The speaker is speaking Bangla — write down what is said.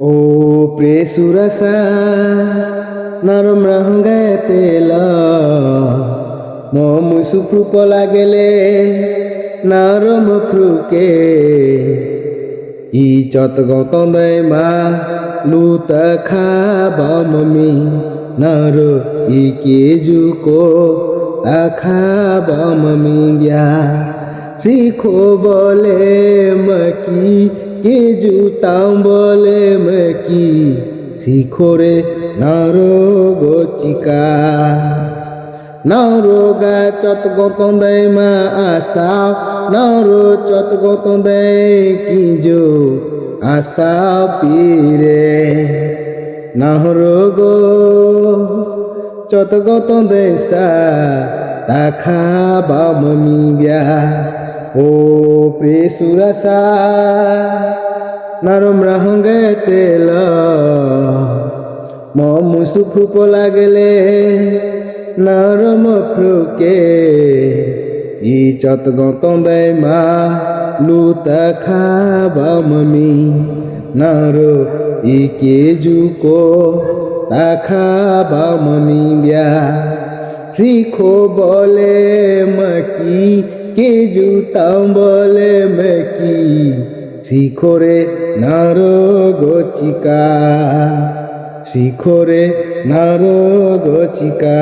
ও প্রেসুরসা নরম রহঙ্গে তেল। মমু সুপ্রুপ লাগেলে, নরম ফ্রুকে। ই চত গতন্দে মা লুত খাবমি নর ই কেজুকো তা খাবমি ব্য়া শিখো বলে মকি কেজু তাম বলে মকি শিখো রে নর গচিকা নর গা চত গতন্দে মা আশা, নর চত গতন্দে কিজু আশা পীরে। নহর গো চত গতন্দে সা তাখা বামমি ব্য়া। ও প্রেসুরসা নরম রহঙ্গে তেল। মমু সুফুপ লাগলে নরম ফ্রুকে ই চত গতন্দে মা, লুত খাবমি নর, ই কেজুকো তা খাবমি ব্য়া শিখো বলে মকি কেজু তাম বলে মেকি? শিখরে নর গচিকা শিখরে নার গচিকা